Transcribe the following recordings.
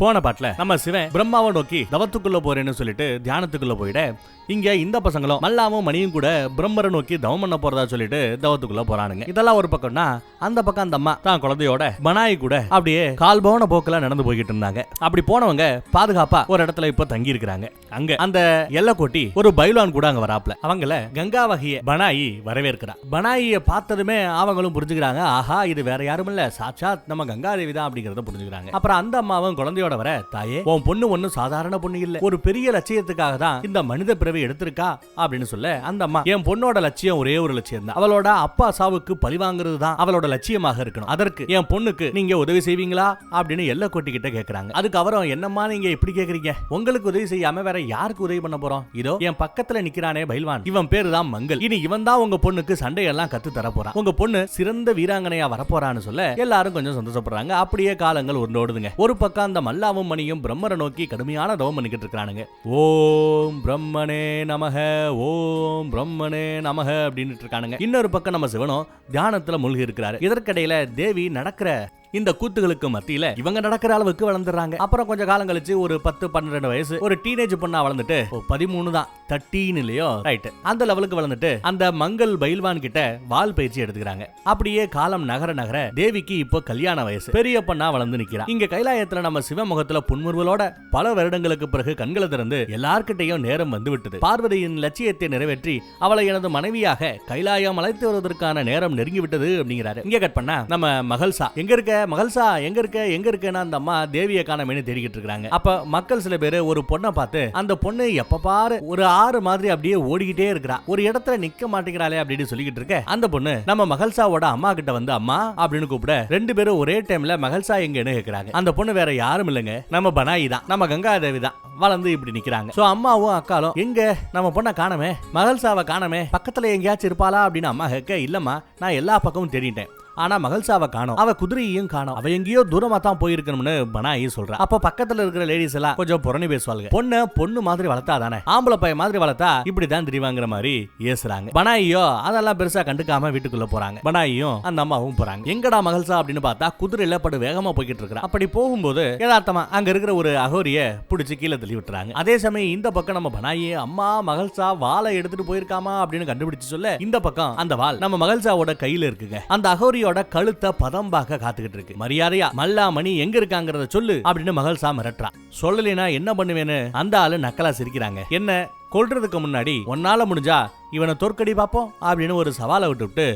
போன பாட்டுல நம்ம சிவன் பிரம்மாவை நோக்கி தவத்துக்குள்ள போறேன்னு சொல்லிட்டு தியானத்துக்குள்ள போயிட இங்க இந்த பசங்களும் மல்லாவும் மணியும் கூட பிரம்மரை நோக்கி தவம் பண்ண போறதா சொல்லிட்டு தவத்துக்குள்ள போறானுங்க. இதெல்லாம் ஒரு பக்கம்னா அந்த பக்கம் அந்த அம்மா தான் குழந்தையோட பனாய் கூட அப்படியே கால் போன போக்கில் நடந்து போய்கிட்டு இருந்தாங்க. அப்படி போனவங்க பாதுகாப்பா ஒரு இடத்துல இப்ப தங்கி இருக்கிறாங்க அங்க அந்த எல்லக்கோட்டி ஒரு பைலான் கூட அங்க வராப்ல. அவங்கள கங்கா வகைய பனாயி வரவேற்கிறா. பனாயிய பார்த்ததுமே அவங்களும் புரிஞ்சுக்கிறாங்க ஆஹா இது வேற யாரும் இல்ல சாட்சாத் நம்ம கங்காதேவி தான் அப்படிங்கறத புரிஞ்சுக்கிறாங்க. அப்புறம் அந்த அம்மாவும் குழந்தையோட வர தாயே உன் பொண்ணு ஒன்னும் சாதாரண பொண்ணு இல்ல. ஒரு பெரிய லட்சியத்துக்காக தான் இந்த மனித பிறவி எடுத்திருக்கா அப்படின்னு சொல்ல அந்த அம்மா என் பொண்ணோட லட்சியம் ஒரே ஒரு லட்சியம் தான். அவளோட அப்பா சாவுக்கு பழி வாங்குறது தான் அவளோட லட்சியமாக இருக்கணும். அதற்கு என் பொண்ணுக்கு நீங்க உதவி செய்வீங்களா? அப்படின்னு எல்ல கொட்டி கிட்ட கேக்குறாங்க. அதுக்கு அவரும் என்னம்மா நீங்க இப்படி கேக்குறீங்க? உங்களுக்கு உதவி செய்யாம வேற யாருக்கு உதவி பண்ண போறோம்? இதோ என் பக்கத்துல நிக்கிறானே பைல்வான். இவன் பேரு தான் மங்கள். இனி இவன் தான் உங்க பொண்ணுக்கு சண்டையெல்லாம் கத்து தர போறான். உங்க பொண்ணு சிறந்த வீராங்கனையா வரப்போறான்னு சொல்ல எல்லாரும் கொஞ்சம் சந்தோஷப்படுறாங்க. அப்படியே காலங்கள் உருண்டோடுதுங்க. ஒரு பக்கம் அந்த மல்ல மல்லாவும் மணியும் பிரம்மரை நோக்கி கடுமையான தவம் பண்ணிக்கிட்டு இருக்கானுங்க ஓம் பிரம்மனே நமக ஓம் பிரம்மனே நமக அப்படின்னு இருக்கானுங்க. இன்னொரு பக்கம் நம்ம சிவனும் தியானத்துல மூழ்கி இருக்கிறாரு. இதற்கிடையில தேவி நடக்கிற இந்த கூத்துகளுக்கு மத்தியில இவங்க நடக்கிற அளவுக்கு வளர்ந்துறாங்க அப்புறம் கொஞ்சம் காலம் கழிச்சு ஒரு பத்து பன்னிரெண்டு வயசு ஒரு டீனேஜ் பொண்ணா வளர்ந்துட்டு பதிமூணு தான். தட்டின்னு இல்லையோ ரைட் அந்த லெவலுக்கு வளர்ந்துட்டு அந்த மங்கள் பைல்வான் கிட்ட வால் பயிற்சி எடுத்துக்கிறாங்க. அப்படியே காலம் நகர நகர தேவிக்கு இப்போ கல்யாண வயசு. பெரிய பொண்ணா வளர்ந்து நிக்கிறா இங்க கைலாயத்துல நம்ம சிவமுகத்துல புன்முறுவலோட பல வருடங்களுக்கு பிறகு கண்களை திறந்து எல்லார்கிட்டையும் நேரம் வந்து விட்டது. பார்வதியின் லட்சியத்தை நிறைவேற்றி அவளை எனது மனைவியாக கைலாயம் அழைத்து வருவதற்கான நேரம் நெருங்கி விட்டது அப்படிங்கிறாரு. இங்க கட் பண்ணா நம்ம மகள்சா. எங்க இருக்க? மகள்சா எங்க இருக்க? எங்க இருக்கேன்னு அந்த அம்மா தேவியை காணமேனு தேடிக்கிட்டு இருக்காங்க அப்ப மக்கள் சில பேர் ஒரு பொண்ணை பார்த்து அந்த பொண்ணு எப்ப பாரு ஒரு ஆறு மாதிரி அப்படியே ஓடிக்கிட்டே இருக்கிறா. ஒரு இடத்துல நிக்க மாட்டேங்கிறாளே அப்படின்னு சொல்லிக்கிட்டு இருக்க. அந்த பொண்ணு நம்ம மகள்சாவோட அம்மா கிட்ட வந்து அம்மா அப்படின்னு கூப்பிட ரெண்டு பேரும் ஒரே டைம்ல மகள்சா எங்கன்னு கேக்குறாங்க. அந்த பொண்ணு வேற யாரும் இல்லைங்க. நம்ம பனாயி தான். நம்ம கங்காதேவி தான். வளர்ந்து இப்படி நிக்கிறாங்க. சோ அம்மாவும் அக்காலும் எங்க? நம்ம பொண்ணை காணமே. மகள்சாவை காணமே. பக்கத்துல எங்கேயாச்சும் இருப்பாளா? அப்படின்னு அம்மா கேட்க இல்லம்மா நான் எல்லா பக்கமும் தேடிட்டேன். ஆனா மகள்சாவை காணும். அவ குதிரையையும் காணும். அவ எங்கேயோ தூரமா தான் போயிருக்கணும்னு பனாயி சொல்றா. அப்ப பக்கத்துல இருக்கிற லேடிஸ் எல்லாம் கொஞ்சம் புறணி பேசுவாங்க பொண்ணு பொண்ணு மாதிரி வளர்த்தா தானே. ஆம்பளை பையன் மாதிரி வளர்த்தா இப்படிதான் தெரிவாங்கிற மாதிரி ஏசுறாங்க. பனாயியோ அதெல்லாம் பெருசா கண்டுக்காம வீட்டுக்குள்ள போறாங்க. பனாயியும் அந்த அம்மாவும் போறாங்க. எங்கடா மகள்சா அப்படின்னு பார்த்தா குதிரையில படு வேகமா போய்கிட்டு இருக்கிறா. அப்படி போகும்போது யதார்த்தமா அங்க இருக்கிற ஒரு அகோரிய புடிச்சு கீழே தள்ளி விட்டுறாங்க. அதே சமயம் இந்த பக்கம் நம்ம பனாயி அம்மா மகள்சா வாழை எடுத்துட்டு போயிருக்காமா அப்படின்னு கண்டுபிடிச்சு சொல்ல இந்த பக்கம் அந்த வாள் நம்ம மகள்சாவோட கையில இருக்குங்க. அந்த அகோரிய மணியோட கழுத்தை பதம்பாக்க காத்துக்கிட்டு இருக்கு மரியாதையா மல்லா மணி எங்க இருக்காங்கறத சொல்லு அப்படின்னு மகள்சா மிரட்டுறான் சொல்லலைனா என்ன பண்ணுவேன்னு அந்த ஆளு நக்கலா சிரிக்கிறாங்க. என்ன கொல்றதுக்கு முன்னாடி உன்னால முடிஞ்சா இவனை தோற்கடி பார்ப்போம் அப்படின்னு ஒரு சவாலை விட்டுவிட்டு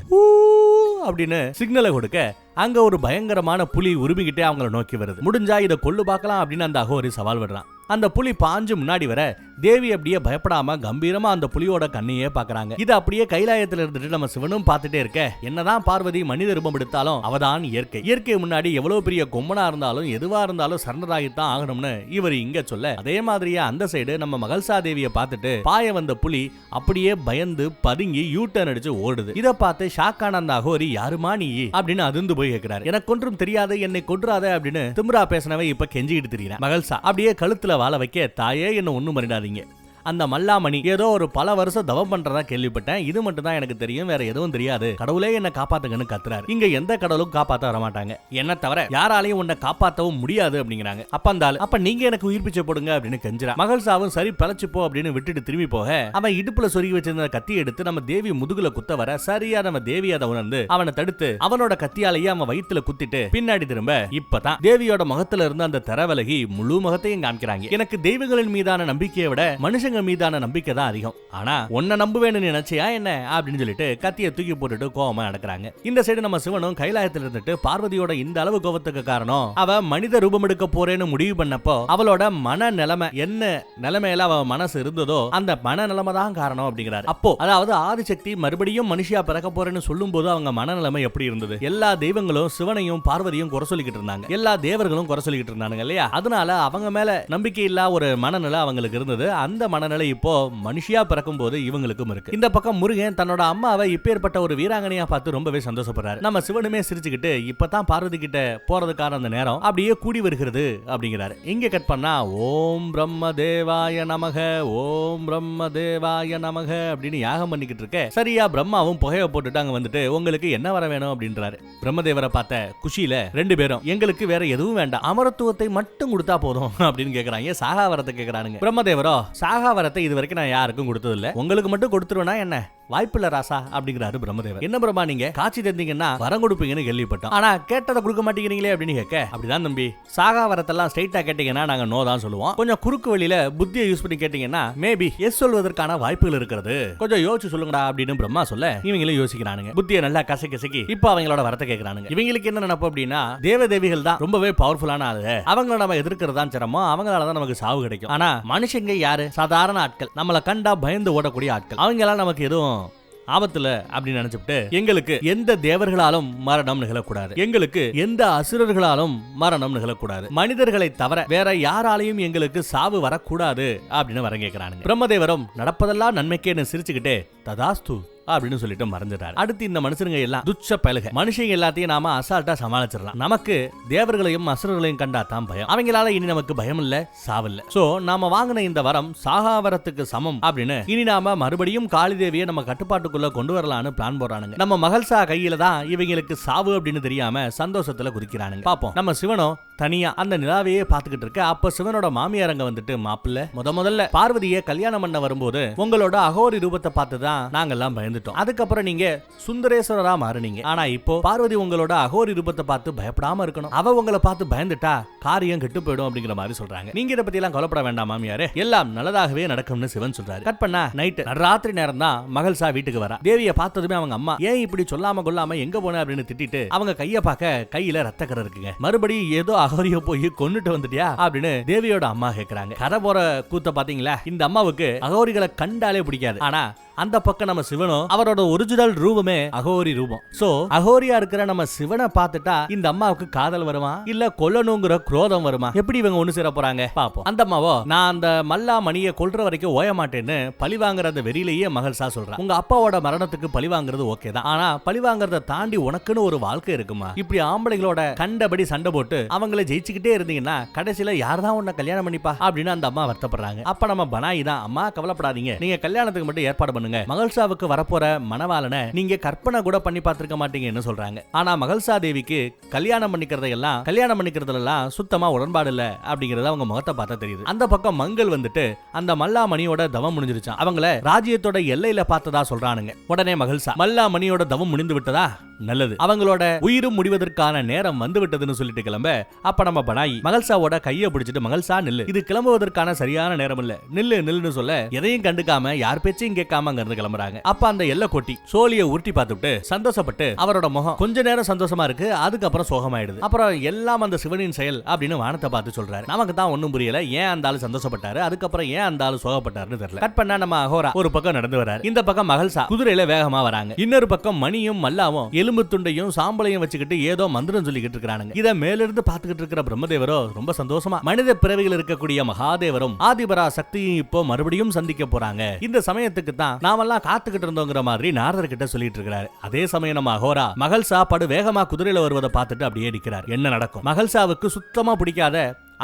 அப்படின்னு சிக்னலை கொடுக்க அங்க ஒரு பயங்கரமான புலி உருமிக்கிட்டே அவங்கள நோக்கி வருது. முடிஞ்சா இதை கொள்ளு பார்க்கலாம் அப்படின்னு அந்த அகோரி சவால் விடுறான். அந்த புலி பாஞ்சு முன்னாடி வர தேவி அப்படியே பயப்படாம கம்பீரமா அந்த புலியோட கண்ணையே பாக்குறாங்க. இது அப்படியே கைலாயத்துல இருந்துட்டு நம்ம சிவனும் பார்த்துட்டே இருக்க. என்னதான் பார்வதி மனித ரூபம் எடுத்தாலும் அவதான் இயற்கை. இயற்கை முன்னாடி எவ்வளவு பெரிய கொம்பனா இருந்தாலும் எதுவா இருந்தாலும் சரணராகித்தான் ஆகணும்னு இவர் இங்க சொல்ல. அதே மாதிரியே அந்த சைடு நம்ம மகள்சா தேவியை பார்த்துட்டு பாய வந்த புலி அப்படியே பயந்து பதுங்கி யூ டர்ன் அடிச்சு ஓடுது. இதை பார்த்து ஷாக்கான அகோரி யாருமா நீ? அப்படின்னு அதிர்ந்து போய் கேட்கிறாரு எனக்கு ஒன்றும் தெரியாது என்னை கொன்றாத அப்படின்னு திமுரா பேசினவன் இப்ப கெஞ்சிக்கிட்டு தெரியல மகள்சா அப்படியே கழுத்துல வாழ வைக்க தாயே என்ன ஒண்ணும் பண்ணிடாதீங்க அந்த மல்லாமணி ஏதோ ஒரு பல வருஷம் தவம் பண்றதா கேள்விப்பட்டேன். இது மட்டும் தான் எனக்கு தெரியும் வேற எதுவும் தெரியாது. கடவுளே என்ன காப்பாத்துங்கன்னு கத்துறாரு. இங்க எந்த கடவுளும் காப்பாத்த வர மாட்டாங்க என்ன தவிர யாராலையும் உன்னை காப்பாத்தவும் முடியாது அப்படிங்கிறாங்க. அப்ப அந்த ஆள் அப்ப நீங்க எனக்கு உயிர் போடுங்க அப்படின்னு கெஞ்சுறா. மகள் சாவும் சரி பழச்சு போ அப்படின்னு விட்டுட்டு திரும்பி போக அவன் இடுப்புல சொருகி வச்சிருந்த கத்தி எடுத்து நம்ம தேவி முதுகுல குத்த வர சரியா நம்ம தேவி அதை உணர்ந்து அவனை தடுத்து அவனோட கத்தியாலேயே அவன் வயிற்றுல குத்திட்டு பின்னாடி திரும்ப இப்பதான் தேவியோட முகத்துல இருந்து அந்த தர விலகி முழு முகத்தையும் காமிக்கிறாங்க. எனக்கு தெய்வங்களின் மீதான நம்பிக்கையை விட மனுஷங்க மனுஷங்க மீதான நம்பிக்கை தான் அதிகம். ஆனா உன்னை நம்புவேன்னு நினைச்சியா என்ன? அப்படின்னு சொல்லிட்டு கத்திய தூக்கி போட்டுட்டு கோவமா நடக்கிறாங்க. இந்த சைடு நம்ம சிவனும் கைலாயத்துல இருந்துட்டு பார்வதியோட இந்த அளவு கோபத்துக்கு காரணம் அவ மனித ரூபம் எடுக்க போறேன்னு முடிவு பண்ணப்போ அவளோட மன நிலைமை என்ன நிலைமையில அவ மனசு இருந்ததோ அந்த மன நிலைமை தான் காரணம் அப்படிங்கிறாரு. அப்போ அதாவது ஆதிசக்தி மறுபடியும் மனுஷியா பிறக்க போறேன்னு சொல்லும் போது அவங்க மனநிலைமை எப்படி இருந்தது? எல்லா தெய்வங்களும் சிவனையும் பார்வதியும் குறை சொல்லிக்கிட்டு இருந்தாங்க. எல்லா தேவர்களும் குறை சொல்லிக்கிட்டு இருந்தாங்க இல்லையா? அதனால அவங்க மேல நம்பிக்கை இல்லா ஒரு மனநிலை அவங்களுக்கு இருந்தது. அந்த மன மனநிலை இப்போ மனுஷியா பிறக்கும் போது இவங்களுக்கும் இருக்கு. இந்த பக்கம் முருகன் தன்னோட அம்மாவை இப்பேற்பட்ட ஒரு வீராங்கனையா பார்த்து ரொம்பவே சந்தோஷப்படுறாரு. நம்ம சிவனுமே சிரிச்சுக்கிட்டு இப்பதான் பார்வதி கிட்ட போறதுக்கான அந்த நேரம் அப்படியே கூடி வருகிறது அப்படிங்கிறாரு. இங்க கட் பண்ணா ஓம் பிரம்ம தேவாய நமக ஓம் பிரம்ம தேவாய நமக அப்படின்னு யாகம் பண்ணிக்கிட்டு இருக்க. சரியா பிரம்மாவும் புகையை போட்டுட்டு அங்க வந்துட்டு உங்களுக்கு என்ன வர வேணும்? அப்படின்றாரு. பிரம்மதேவரை பார்த்த குஷியில ரெண்டு பேரும் எங்களுக்கு வேற எதுவும் வேண்டாம் அமரத்துவத்தை மட்டும் கொடுத்தா போதும் அப்படின்னு கேக்குறாங்க. சாகாவரத்தை கேக்குறானுங்க. பிரம்மதேவரோ சாகா சாகாவரத்தை இது வரைக்கும் நான் யாருக்கும் கொடுத்ததில்ல. உங்களுக்கு மட்டும் கொடுத்துருவேனா என்ன? வாய்ப்பில்ல ராசா அப்படிங்கிறாரு பிரம்மதேவர். என்ன பிரமா நீங்க? காட்சி தந்தீங்கன்னா வரம் கொடுப்பீங்கன்னு கேள்விப்பட்டோம். ஆனா கேட்டதை கொடுக்க மாட்டேங்கிறீங்களே அப்படின்னு கேட்க அப்படிதான் தம்பி. சாகா வரத்தெல்லாம் ஸ்ட்ரைட்டா கேட்டீங்கன்னா நாங்க நோ தான் சொல்லுவோம். கொஞ்சம் குறுக்கு வழியில புத்தியை யூஸ் பண்ணி கேட்டீங்கன்னா மேபி எஸ் சொல்வதற்கான வாய்ப்புகள் இருக்கிறது. கொஞ்சம் யோசிச்சு சொல்லுங்கடா அப்படின்னு பிரம்மா சொல்ல இவங்களும் யோசிக்கிறானுங்க. புத்தியை நல்லா கசை கசக்கி இப்போ அவங்களோட வரத்தை கேட்கிறானுங்க. இவங்களுக்கு என்ன நினைப்பு அப்படின்னா தேவ தேவிகள் தான் ரொம்பவே பவர்ஃபுல்லான ஆளு. அவங்கள நம்ம எதிர்க்கிறது தான் சிரமம். அவங்களால தான் நமக்கு சாவு கிடைக்கும். ஆனா மனுஷங்க யாரு? சாதாரண ஆட்கள் நம்மளை கண்டா பயந்து ஓடக்கூடிய ஆட்கள். அவங்களால நமக்கு எதுவும் ஆபத்துல அப்படின்னு நினைச்சுட்டு எங்களுக்கு எந்த தேவர்களாலும் மரணம் நிகழக்கூடாது. எங்களுக்கு எந்த அசுரர்களாலும் மரணம் நிகழக்கூடாது. மனிதர்களை தவிர வேற யாராலையும் எங்களுக்கு சாவு வரக்கூடாது அப்படின்னு வர கேட்கிறானுங்க பிரம்மதேவரும் நடப்பதெல்லாம் நன்மைக்கேன்னு சிரிச்சுக்கிட்டே ததாஸ்து அப்படின்னு சொல்லிட்டு மறந்துட்டாரு அடுத்து இந்த மனுஷனுங்க எல்லாம் துச்ச பழுக மனுஷங்க எல்லாத்தையும் நாம அசால்ட்டா சமாளிச்சிடலாம். நமக்கு தேவர்களையும் அசுரர்களையும் கண்டா தான் பயம். அவங்களால இனி நமக்கு பயம் இல்ல சாவில்ல சோ நாம வாங்கின இந்த வரம் சாகாவரத்துக்கு சமம் அப்படின்னு இனி நாம மறுபடியும் காளி தேவியை நம்ம கட்டுப்பாட்டுக்குள்ள கொண்டு வரலாம்னு பிளான் போடுறானுங்க. நம்ம மகள்சா கையில தான் இவங்களுக்கு சாவு அப்படின்னு தெரியாம சந்தோஷத்துல குதிக்கிறானுங்க. பாப்போம். நம்ம சிவனோ தனியா அந்த நிலாவையே பாத்துக்கிட்டு இருக்க. அப்ப சிவனோட மாமியார் அங்க வந்துட்டு மாப்பிள்ள முத முதல்ல பார்வதியை கல்யாணம் பண்ண வரும்போது உங்களோட அகோரி ரூபத்தை பார்த்து தான் நாங்கெல்லாம் பயந்துட்டோம். அதுக்கப்புறம் நீங்க சுந்தரேஸ்வரரா மாறுனீங்க. ஆனா இப்போ பார்வதி உங்களோட அகோரி ரூபத்தை பார்த்து பயப்படாம இருக்கணும். அவ உங்களை பார்த்து பயந்துட்டா காரியம் கெட்டு போயிடும் அப்படிங்கிற மாதிரி சொல்றாங்க. நீங்க இதை பத்தி எல்லாம் கவலைப்பட வேண்டாம் மாமியாரு. எல்லாம் நல்லதாகவே நடக்கும்னு சிவன் சொல்றாரு. கட் பண்ணா நைட்டு ராத்திரி நேரம் தான் மகள்சா வீட்டுக்கு வரா. தேவியை பார்த்ததுமே அவங்க அம்மா ஏன் இப்படி சொல்லாம கொள்ளாம எங்க போன? அப்படின்னு திட்டிட்டு அவங்க கைய பார்க்க கையில ரத்தக்கரை இருக்குங்க. மறுபடியும் ஏதோ அகோரிய போய் கொன்னுட்டு வந்துட்டியா அப்படின்னு தேவியோட அம்மா கேக்குறாங்க. கதை போற கூத்த பாத்தீங்களா? இந்த அம்மாவுக்கு அகோரிகளை கண்டாலே பிடிக்காது. ஆனா அந்த பக்கம் நம்ம சிவனும் அவரோட ஒரிஜினல் ரூபமே அகோரி ரூபம். சோ அகோரியா இருக்கிற நம்ம சிவனை பார்த்துட்டா இந்த அம்மாவுக்கு காதல் வருமா? இல்ல கொல்லணுங்கிற குரோதம் வருமா? எப்படி இவங்க ஒண்ணு சேர போறாங்க? பாப்போம் அந்த அம்மாவோ நான் அந்த மல்லா மணியை கொல்ற வரைக்கும் ஓய மாட்டேன்னு பழி வாங்குற அந்த வெறியிலேயே மகள்சா சொல்றா. உங்க அப்பாவோட மரணத்துக்கு பழி வாங்குறது ஓகே தான். ஆனா பழி வாங்குறத தாண்டி உனக்குன்னு ஒரு வாழ்க்கை இருக்குமா? இப்படி ஆம்பளைங்களோட கண்டபடி சண்டை போட்டு அவங்கள ஜெயிச்சுக்கிட்டே இருந்தீங்கன்னா கடைசியில யார்தான் உன்னை கல்யாணம் பண்ணிப்பா? அப்படின்னு அந்த அம்மா வருத்தப்படுறாங்க. அப்ப நம்ம பனாயி தான் அம்மா கவலைப்படாதீங்க. நீங்க கல்யாணத்துக்கு மட்டும் ஏற்பாடு பண்ணுங்க. மகள்சாவுக்கு வரப்போற மணவாளனை நீங்க கற்பனை கூட பண்ணி பார்த்திருக்க மாட்டீங்கன்னு சொல்றாங்க. ஆனா மகள்சா தேவிக்கு கல்யாணம் பண்ணிக்கிறத எல்லாம் கல்யாணம் பண்ணிக்கிறதுல எல்லாம் சுத்தமா உடன்பாடு இல்ல அப்படிங்கறத அவங்க முகத்தை பார்த்தா தெரியுது. அந்த பக்கம் மங்கள் வந்துட்டு அந்த மல்லாமணியோட தவம் முடிஞ்சிருச்சான் அவங்கள ராஜ்யத்தோட எல்லையில பார்த்ததா சொல்றானுங்க. உடனே மகள்சா மல்லாமணியோட தவம் முடிந்து விட்டதா? நல்லது. அவங்களோட உயிரும் முடிவதற்கான நேரம் வந்து விட்டதுன்னு சொல்லிட்டு கிளம்ப அப்ப நம்ம பனாயி மகள்சாவோட கையை பிடிச்சிட்டு மகள்சா நில்லு. இது கிளம்புவதற்கான சரியான நேரம் இல்ல. நில்லு நில்லுன்னு சொல்ல எதையும் கண்டுக்காம யார் பேச்சையும் கேட்காம அங்க இருந்து கிளம்புறாங்க. அப்ப அந்த எல்லை கொட்டி சோழிய உருட்டி பார்த்துட்டு சந்தோஷப்பட்டு அவரோட முகம் கொஞ்ச நேரம் சந்தோஷமா இருக்கு அதுக்கப்புறம் சோகமாயிடுது. அப்புறம் எல்லாம் அந்த சிவனின் செயல் அப்படின்னு வானத்தை பார்த்து சொல்றாரு. நமக்கு தான் ஒண்ணும் புரியல ஏன் அந்த ஆளு சந்தோஷப்பட்டாரு அதுக்கப்புறம் ஏன் அந்த ஆளு சோகப்பட்டாருன்னு தெரியல. கட் பண்ணா நம்ம அகோரா ஒரு பக்கம் நடந்து வராரு. இந்த பக்கம் மகள்சா குதிரையில வேகமா வராங்க. இன்னொரு பக்கம் மணியும் மல்லாவும் எலும்பு துண்டையும் சாம்பலையும் வச்சுக்கிட்டு ஏதோ மந்திரம் சொல்லிக்கிட்டு இருக்கானுங்க இதை மேலிருந்து பாத்துக்கிட்டு இருக்கிற பிரம்மதேவரோ ரொம்ப சந்தோஷமா மனித பிறவிகள் இருக்கக்கூடிய மகாதேவரும் ஆதிபரா சக்தியும் இப்போ மறுபடியும் சந்திக்க போறாங்க. இந்த சமயத்துக்கு தான் நாமெல்லாம் காத்துக்கிட்டு இருந்தோங்கிற மாதிரி நாரதர் கிட்ட சொல்லிட்டு இருக்கிறாரு. அதே சமயம் நம்ம அகோரா மகள் சாப்பாடு வேகமா குதிரையில வருவதை பார்த்துட்டு அப்படியே நிக்கிறார். என்ன நடக்கும்? மகள்சாவுக்கு சுத்தமா பிடிக்காத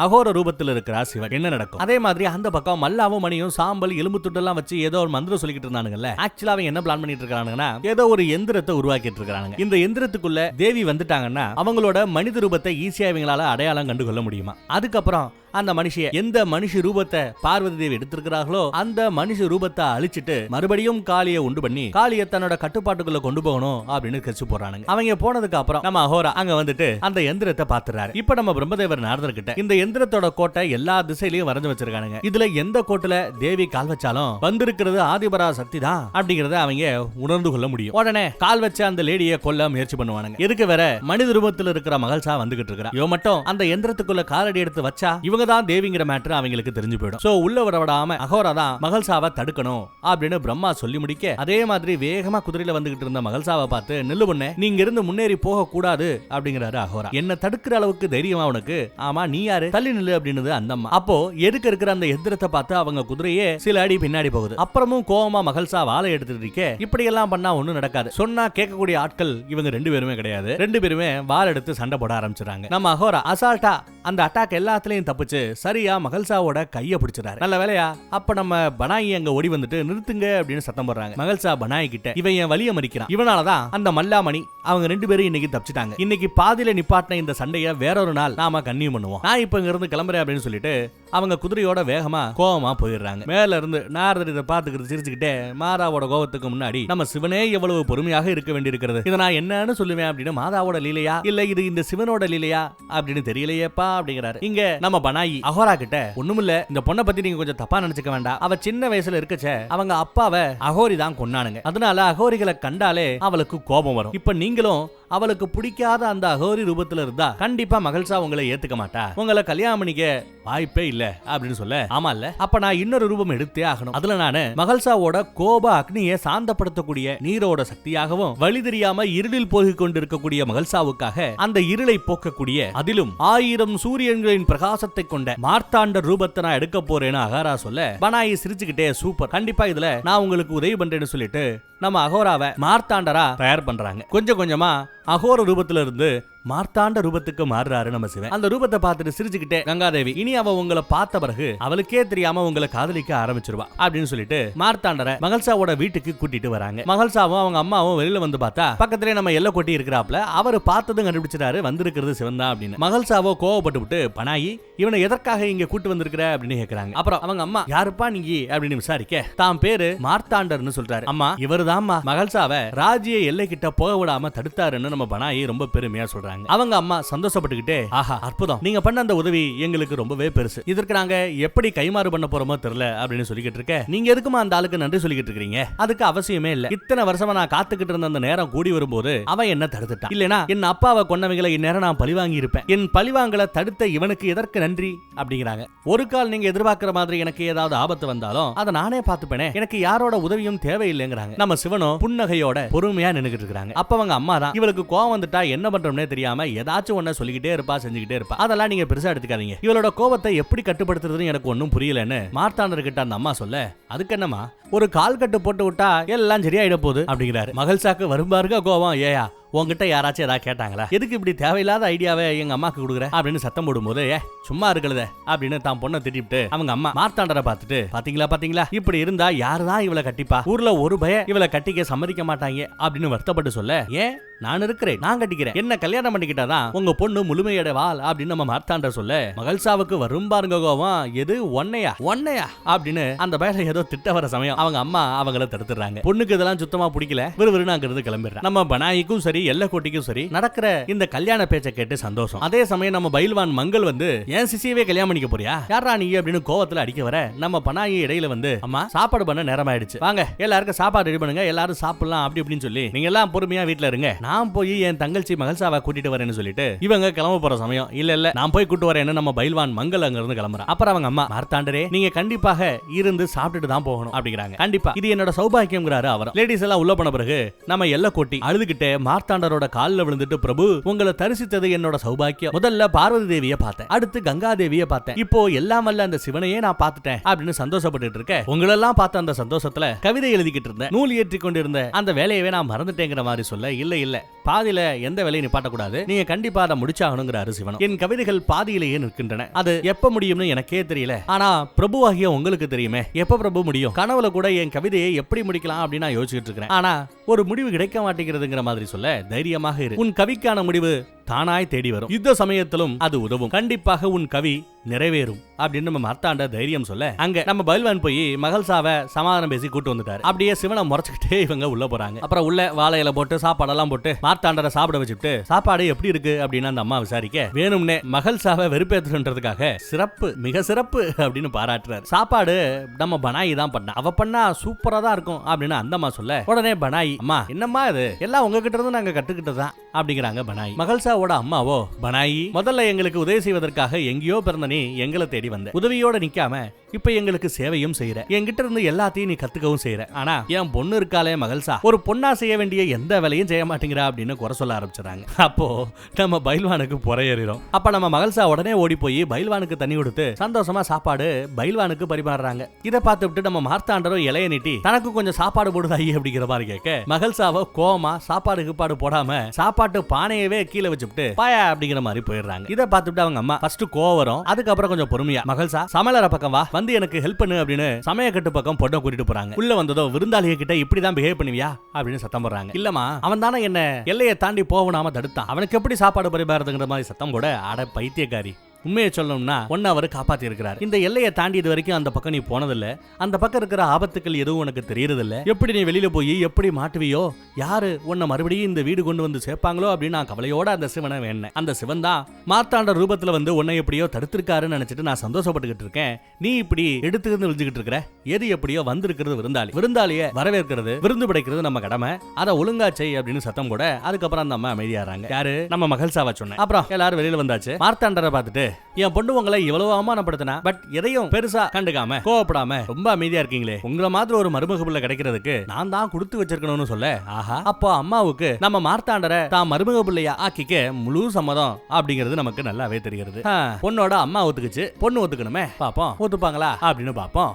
அகோர ரூபத்தில் இருக்கிறார் சிவன். என்ன நடக்கும்? அதே மாதிரி அந்த பக்கம் மல்லாவும் மணியும் சாம்பல் எலும்பு துட்டெல்லாம் வச்சு ஏதோ ஒரு மந்திரம் சொல்லிக்கிட்டு இருந்தானுங்கல்ல. ஆக்சுவலா அவங்க என்ன பிளான் பண்ணிட்டு இருக்கானுங்கன்னா ஏதோ ஒரு எந்திரத்தை உருவாக்கிட்டு இருக்காங்க இந்த எந்திரத்துக்குள்ள தேவி வந்துட்டாங்கன்னா அவங்களோட மனித ரூபத்தை ஈஸியா இவங்களால அடையாளம் கண்டுகொள்ள முடியுமா? அதுக்கப்புறம் அந்த மனுஷிய எந்த மனுஷ ரூபத்தை பார்வதி தேவி எடுத்திருக்கிறார்களோ அந்த மனுஷ ரூபத்தை அழிச்சிட்டு மறுபடியும் காளியை உண்டு பண்ணி காளியை தன்னோட கட்டுப்பாட்டுக்குள்ள கொண்டு போகணும் அப்படின்னு கட்சி போறானுங்க அவங்க போனதுக்கு அப்புறம் நம்ம அகோரா அங்க வந்துட்டு அந்த எந்திரத்தை பாத்துறாரு இப்ப நம்ம பிரம்மதேவர் நாரதர் கிட்ட இந்த எந்திரத்தோட கோட்டை எல்லா திசையிலயும் வரைஞ்சு வச்சிருக்கானுங்க. இதுல எந்த கோட்டுல தேவி கால் வச்சாலும் வந்திருக்கிறது ஆதிபரா சக்தி தான் அப்படிங்கறத அவங்க உணர்ந்து கொள்ள முடியும். உடனே கால் வச்ச அந்த லேடியை கொல்ல முயற்சி பண்ணுவானுங்க. எதுக்கு வேற? மனித ரூபத்தில் இருக்கிற மகள்சா வந்துகிட்டு இருக்கிறா. இவ மட்டும் அந்த எந்திரத்துக்குள்ள காலடி எடுத்து வச்சா இவங்க இவங்க தான் தேவிங்கிற மேட்ரு அவங்களுக்கு தெரிஞ்சு போயிடும். சோ உள்ள விட விடாம அகோரா தான் மகள்சாவை தடுக்கணும் அப்படின்னு பிரம்மா சொல்லி முடிக்க அதே மாதிரி வேகமா குதிரையில வந்துகிட்டு இருந்த மகள்சாவை பார்த்து நில்லு பொண்ணே நீங்க இருந்து முன்னேறி போக கூடாது அப்படிங்கிறாரு அகோரா. என்ன தடுக்கிற அளவுக்கு தைரியமா உனக்கு? ஆமா நீ யாரு? தள்ளி நில்லு அப்படின்னு அந்த அம்மா. அப்போ எதுக்கு இருக்கிற அந்த எந்திரத்தை பார்த்து அவங்க குதிரையே சில அடி பின்னாடி போகுது. அப்புறமும் கோவமா மகள்சா வாழை எடுத்துட்டு இருக்க இப்படி எல்லாம் பண்ணா ஒண்ணும் நடக்காது. சொன்னா கேட்கக்கூடிய ஆட்கள் இவங்க ரெண்டு பேருமே கிடையாது. ரெண்டு பேருமே வாழை எடுத்து சண்டை போட ஆரம்பிச்சிடுறாங்க. நம்ம அகோரா அசால்ட்டா அந்த அட்டாக் எல்லாத்துலயும் வச்சு சரியா மகள்சாவோட கைய பிடிச்சிடாரு நல்ல வேலையா அப்ப நம்ம பனாயி அங்க ஓடி வந்துட்டு நிறுத்துங்க அப்படின்னு சத்தம் போடுறாங்க. மகள்சா பனாயி கிட்ட இவன் என் வலிய மறிக்கிறான். இவனாலதான் அந்த மல்லாமணி அவங்க ரெண்டு பேரும் இன்னைக்கு தப்பிச்சிட்டாங்க. இன்னைக்கு பாதியில நிப்பாட்டின இந்த சண்டைய வேறொரு நாள் நாம கன்னியூ பண்ணுவோம். நான் இப்ப இங்க இருந்து கிளம்புறேன் அப்படின்னு சொல்லிட்டு அவங்க குதிரையோட வேகமா கோவமா போயிடுறாங்க. மேல இருந்து நாரதர் இதை பாத்துக்கிறது சிரிச்சுக்கிட்டே மாதாவோட கோபத்துக்கு முன்னாடி நம்ம சிவனே எவ்வளவு பொறுமையாக இருக்க வேண்டியிருக்கிறது? இதை நான் என்னன்னு சொல்லுவேன் அப்படின்னு மாதாவோட லீலையா இல்ல இது இந்த சிவனோட லீலையா அப்படின்னு தெரியலையேப்பா அப்படிங்கிறாரு. இங்க நம்ம பனாயி அகோரா கிட்ட ஒண்ணுமில்ல இந்த பொண்ணை பத்தி நீங்க கொஞ்சம் தப்பா நினைச்சுக்க வேண்டாம். அவ சின்ன வயசுல இருக்கச்ச அவங்க அப்பாவை அகோரி தான் கொன்னானுங்க. அதனால அகோரிகளை கண்டாலே அவளுக்கு கோபம் வரும். இப்ப நீங்களும் அவளுக்கு பிடிக்காத அந்த அகோரி ரூபத்துல இருந்தா கண்டிப்பா மகள்சா உங்களை ஏத்துக்க மாட்டா. உங்களை கல்யாணம் பண்ணிக்க வாய்ப்பே இல்ல அப்படின்னு சொல்ல ஆமா இல்ல. அப்ப நான் இன்னொரு ரூபம் எடுத்தே ஆகணும். அதுல நானு மகள்சாவோட கோப அக்னியை சாந்தப்படுத்தக்கூடிய நீரோட சக்தியாகவும் வழி தெரியாம இருளில் போகிக் கொண்டிருக்கக்கூடிய மகள்சாவுக்காக அந்த இருளை போக்கக்கூடிய அதிலும் ஆயிரம் சூரியன்களின் பிரகாசத்தை கொண்ட மார்த்தாண்ட ரூபத்தை நான் எடுக்க போறேன்னு அகாரா சொல்ல பனாயி சிரிச்சுக்கிட்டே சூப்பர். கண்டிப்பா இதுல நான் உங்களுக்கு உதவி பண்றேன்னு சொல்லிட்டு நம்ம அகோராவை மார்த்தாண்டரா தயார் பண்றாங்க. கொஞ்சம் கொஞ்சமா அகோர ரூபத்துல இருந்து மார்த்தாண்ட ரூபத்துக்கு மாறுறாரு நம்ம சிவன். அந்த ரூபத்தை பார்த்துட்டு சிரிச்சுக்கிட்டே கங்காதேவி இனி அவ உங்களை பார்த்த பிறகு அவளுக்கே தெரியாம உங்களை காதலிக்க ஆரம்பிச்சிருவா. அப்படின்னு சொல்லிட்டு மார்த்தாண்டரை மகள்சாவோட வீட்டுக்கு கூட்டிட்டு வராங்க. மகள்சாவும் அவங்க அம்மாவும் வெளியில வந்து பார்த்தா பக்கத்திலே நம்ம எல்லை கொட்டி இருக்கிறாப்ல அவர் பார்த்ததும் கண்டுபிடிச்சிட்டாரு வந்திருக்கிறது சிவன் தான் அப்படின்னு. மகள்சாவோ கோவப்பட்டு விட்டு பனாயி இவனை எதற்காக இங்க கூட்டு வந்திருக்கிற? அப்படின்னு கேக்குறாங்க. அப்புறம் அவங்க அம்மா யாருப்பா நீங்க அப்படின்னு விசாரிக்க தாம் பேரு மார்த்தாண்டர்னு சொல்றாரு. அம்மா இவருதாம்மா. மகள்சாவை ராஜிய எல்லை கிட்ட போக விடாம தடுத்தாருன்னு நம்ம பனாயி ரொம்ப பெருமையா சொல்றாங்க. அவங்க அம்மா சந்தோஷப்பட்டுக்கிட்டே ஆஹா அற்புதம். நீங்க பண்ண அந்த உதவி எங்களுக்கு ரொம்பவே பெருசு. இதற்கு நாங்க எப்படி கைமாறு பண்ண போறோமோ தெரியல அப்படின்னு சொல்லிக்கிட்டு இருக்க. நீங்க எதுக்குமா அந்த ஆளுக்கு நன்றி சொல்லிக்கிட்டு இருக்கீங்க? அதுக்கு அவசியமே இல்ல. இத்தனை வருஷமா நான் காத்துக்கிட்டு இருந்த அந்த நேரம் கூடி வரும்போது அவன் என்ன தடுத்துட்டான். இல்லனா என் அப்பாவை கொன்னவங்களை இந்நேரம் நான் பழிவாங்கி இருப்பேன் என் பழிவாங்கலை தடுத்த இவனுக்கு எதற்கு நன்றி? அப்படிங்கிறாங்க. ஒரு கால் நீங்க எதிர்பார்க்கிற மாதிரி எனக்கு ஏதாவது ஆபத்து வந்தாலும் அதை நானே பார்த்துப்பேனே. எனக்கு யாரோட உதவியும் தேவையில்லைங்கிறாங்க. நம்ம சிவனும் புன்னகையோட பொறுமையா நின்னுகிட்டு இருக்காங்க அப்ப அவங்க அம்மா தான் இவளுக்கு கோவம் வந்துட்டா என்ன பண்றோம்னே தெரியாம ஏதாச்சும் ஒன்ன சொல்லிக்கிட்டே இருப்பா செஞ்சுக்கிட்டே இருப்பா. அதெல்லாம் நீங்க பெருசா எடுத்துக்காதீங்க. இவளோட கோவத்தை எப்படி கட்டுப்படுத்துறதுன்னு எனக்கு ஒன்றும் புரியலன்னு மார்த்தாண்டர் கிட்ட அந்த அம்மா சொல்ல அதுக்கு என்னம்மா? ஒரு கால் கட்டு போட்டு விட்டா எல்லாம் சரியாயிட போகுது அப்படிங்கிறாரு. மகள்சாக்கு வரும்பாருக்க கோவம். ஏயா உங்ககிட்ட யாராச்சும் ஏதாவது கேட்டாங்களா? எதுக்கு இப்படி தேவையில்லாத ஐடியாவை எங்க அம்மாக்கு கொடுக்குற? அப்படின்னு சத்தம் போடும்போது ஏ சும்மா இருக்கிறத அப்படின்னு தான் பொண்ணை திட்டிட்டு அவங்க அம்மா மார்த்தாண்டரை பார்த்துட்டு பாத்தீங்களா பாத்தீங்களா? இப்படி இருந்தா யாருதான் இவளை கட்டிப்பா? ஊர்ல ஒரு பய இவளை கட்டிக்க சம்மதிக்க மாட்டாங்க அப்படின்னு வருத்தப்பட்டு சொல்ல ஏன்? நான் இருக்கிறேன் நான் கட்டிக்கிறேன். என்ன கல்யாணம் பண்ணிக்கிட்டாதான் உங்க பொண்ணு முழுமையடை வாழ் அப்படின்னு நம்ம மார்த்தாண்ட சொல்ல மகள்சாவுக்கு வரும் பாருங்க கோவம் எது ஒன்னையா? ஒன்னையா? அப்படின்னு அந்த பயல ஏதோ திட்ட வர சமயம் அவங்க அம்மா அவங்கள தடுத்துறாங்க பொண்ணுக்கு இதெல்லாம் சுத்தமா பிடிக்கல விறுவிறுன்னு அங்கிருந்து கிளம்பிடுறேன் நம்ம பனாயிக்கும் சரி எல்லக்கோட்டிக்கும் சரி நடக்கிற இந்த கல்யாண பேச்சை கேட்டு சந்தோஷம். அதே சமயம் நம்ம பயில்வான் மங்கள் வந்து ஏன் சிசியவே கல்யாணம் பண்ணிக்க போறியா? யாரா நீ? அப்படின்னு கோவத்துல அடிக்க வர நம்ம பனாயி இடையில வந்து அம்மா சாப்பாடு பண்ண நேரம் ஆயிடுச்சு வாங்க எல்லாருக்கும் சாப்பாடு ரெடி பண்ணுங்க எல்லாரும் சாப்பிடலாம் அப்படி இப்படின்னு சொல்லி நீங்க எல்லாம் பொறுமையா வீட்டுல இருங்க. நான் போய் என் தங்கச்சி மகள்சாவை கூட்டிட்டு வரேன்னு சொல்லிட்டு இவங்க கிளம்ப போற சமயம் இல்ல இல்ல நான் போய் கூட்டு வரேன்னு நம்ம பைல்வான் மங்கள் அங்க இருந்து கிளம்புறான் அப்புறம் அவங்க அம்மா மார்த்தாண்டரே நீங்க கண்டிப்பாக இருந்து சாப்பிட்டுட்டு தான் போகணும் அப்படிங்கிறாங்க. கண்டிப்பா இது என்னோட சௌபாகியம்ங்கிறாரு அவர் லேடிஸ் எல்லாம் உள்ள போன பிறகு நம்ம எல்லை கொட்டி அழுதுகிட்டே மார்த்தாண்டரோட காலில் விழுந்துட்டு பிரபு உங்களை தரிசித்தது என்னோட சௌபாக்கியம். முதல்ல பார்வதி தேவிய பார்த்தேன். அடுத்து கங்கா தேவிய பார்த்தேன். இப்போ எல்லாம் வல்ல அந்த சிவனையே நான் பார்த்துட்டேன் அப்படின்னு சந்தோஷப்பட்டுட்டு இருக்கேன் உங்களெல்லாம் பார்த்த அந்த சந்தோஷத்துல கவிதை எழுதிக்கிட்டு இருந்தேன். நூல் ஏற்றி கொண்டிருந்த அந்த வேலையவே நான் மறந்துட்டேங்கிற மாதிரி சொல்ல இல்ல இல்ல பாதியில எந்த வேலையும் நிப்பாட்டக்கூடாது நீங்க கண்டிப்பா அதை முடிச்சாகணுங்கிறாரு சிவன் என் கவிதைகள் பாதியிலேயே நிற்கின்றன. அது எப்ப முடியும்னு எனக்கே தெரியல. ஆனா பிரபுவாகிய உங்களுக்கு தெரியுமே. எப்ப பிரபு முடியும்? கனவுல கூட என் கவிதையை எப்படி முடிக்கலாம் அப்படின்னு நான் யோசிச்சுட்டு இருக்கிறேன். ஆனா ஒரு முடிவு கிடைக்க மாட்டேங்கிறதுங்கிற மாதிரி சொல்ல தைரியமாக இரு. உன் கவிக்கான முடிவு தானாய் தேடி வரும். யுத்த சமயத்திலும் அது உதவும். கண்டிப்பாக உன் கவி நிறைவேறும். அப்படின்னு நம்ம மர்த்தாண்ட தைரியம் சொல்ல அங்க நம்ம பயில்வான் போய் மகள்சாவை சமாதானம் பேசி கூட்டு வந்துட்டாரு. அப்படியே சிவனை முறைச்சுக்கிட்டே இவங்க உள்ள போறாங்க. அப்புறம் உள்ள வாழையில போட்டு சாப்பாடெல்லாம் போட்டு மார்த்தாண்டரை சாப்பிட வச்சுட்டு சாப்பாடு எப்படி இருக்கு அப்படின்னு அந்த அம்மா விசாரிக்க வேணும்னே மகள்சாவை வெறுப்பேற்றுன்றதுக்காக சிறப்பு மிக சிறப்பு அப்படின்னு பாராட்டுறாரு. சாப்பாடு நம்ம பனாயி தான் பண்ணா அவ பண்ணா சூப்பரா தான் இருக்கும் அப்படின்னு அந்த அம்மா சொல்ல உடனே பனாயி அம்மா என்னம்மா இது? எல்லாம் உங்ககிட்ட இருந்து நாங்க கத்துக்கிட்டதான் அப்படிங்கிறாங்க பனாய். மகள்சாவோட அம்மாவோ? பனாயி முதல்ல எங்களுக்கு உதவி செய்வதற்காக எங்கேயோ பிறந்த நீ எங்களை தேடி வந்த. உதவியோட நிக்காம இப்ப எங்களுக்கு சேவையும் செய்யற என்கிட்ட இருந்து எல்லாத்தையும் நீ கத்துக்கவும் செய்யற ஆனா என் பொண்ணு இருக்காளே மகள்சா ஒரு பொண்ணா செய்ய வேண்டிய எந்த வேலையும் செய்ய மாட்டேங்கிறா அப்படின்னு குறை சொல்ல ஆரம்பிச்சிடறாங்க. அப்போ நம்ம பைல்வானுக்கு புறையேறிடும் அப்ப நம்ம மகள்சா உடனே ஓடி போய் பைல்வானுக்கு தண்ணி கொடுத்து சந்தோஷமா சாப்பாடு பைல்வானுக்கு பரிமாறுறாங்க. இதை பார்த்துவிட்டு நம்ம மார்த்தாண்டரும் இலைய நீட்டி தனக்கு கொஞ்சம் சாப்பாடு போடுதாயி அப்படிங்கிற மாதிரி கேட்க மகள்சாவோ கோமா சாப்பாடு கிப்பாடு போடாம சாப்பாட்டு பானையவே கீழே வச்சுட்டு பாயா அப்படிங்கிற மாதிரி போயிடுறாங்க. இதை பார்த்துட்டு அவங்க அம்மா ஃபர்ஸ்ட் கோவம் அதுக்கப்புறம் கொஞ்சம் பொறுமையா மகள்சா சமையலற பக்கம் வா. வந்து எனக்கு ஹெல்ப் பண்ணு அப்படின்னு சமயக்கட்டு பக்கம் பொண்ணை கூட்டிட்டு போறாங்க. உள்ள வந்ததோ விருந்தாளிய கிட்ட இப்படிதான் பிஹேவ் பண்ணுவியா? அப்படின்னு சத்தம் போடுறாங்க. இல்லமா அவன் தானே என்ன எல்லையை தாண்டி போகணாம தடுத்தான். அவனுக்கு எப்படி சாப்பாடு பரிமாறதுங்கிற மாதிரி சத்தம் கூட அட பைத்தியக்காரி உண்மையை சொல்லணும்னா ஒன்னு அவர் காப்பாத்தி இருக்கிறார் இந்த எல்லையை தாண்டி இது வரைக்கும் அந்த பக்கம் நீ போனதில்ல. அந்த பக்கம் இருக்கிற ஆபத்துக்கள் எதுவும் உனக்கு தெரியறதில்ல. எப்படி நீ வெளியில போய் எப்படி மாட்டுவியோ யாரு உன்னை மறுபடியும் இந்த வீடு கொண்டு வந்து சேர்ப்பாங்களோ அப்படின்னு நான் கவலையோட அந்த சிவனை வேணேன் அந்த சிவன் தான் மார்த்தாண்ட ரூபத்துல வந்து உன்னை எப்படியோ தடுத்திருக்காருன்னு நினைச்சிட்டு நான் சந்தோஷப்பட்டுக்கிட்டு இருக்கேன். நீ இப்படி எடுத்துக்கிட்டு விழுந்துகிட்டு இருக்கிற? எது எப்படியோ வந்திருக்கிறது விருந்தாளி. விருந்தாளிய வரவேற்கிறது விருந்து படைக்கிறது நம்ம கடமை. அதை ஒழுங்கா செய் அப்படின்னு சத்தம் கூட அதுக்கப்புறம் அந்த அம்மா அமைதியாறாங்க யாரு? நம்ம மகள்சாவா சொன்னேன். அப்புறம் எல்லாரும் வெளியில வந்தாச்சு. மார்த்தாண்டரை பார்த்துட்டு என் பொண்ணு உங்களை இவ்வளவு அவமானப்படுத்தினா பட் எதையும் பெருசா கண்டுக்காம கோவப்படாம ரொம்ப அமைதியா இருக்கீங்களே. உங்களை மாதிரி ஒரு மருமக புள்ள கிடைக்கிறதுக்கு நான் தான் கொடுத்து வச்சிருக்கணும்னு சொல்ல ஆஹா. அப்போ அம்மாவுக்கு நம்ம மார்த்தாண்டரை தான் மருமக பிள்ளையா ஆக்கிக்க முழு சம்மதம் அப்படிங்கிறது நமக்கு நல்லாவே தெரிகிறது. பொண்ணோட அம்மா ஒத்துக்குச்சு பொண்ணு ஒத்துக்கணுமே பாப்போம் ஒத்துப்பாங்களா அப்படின்னு பாப்போம்.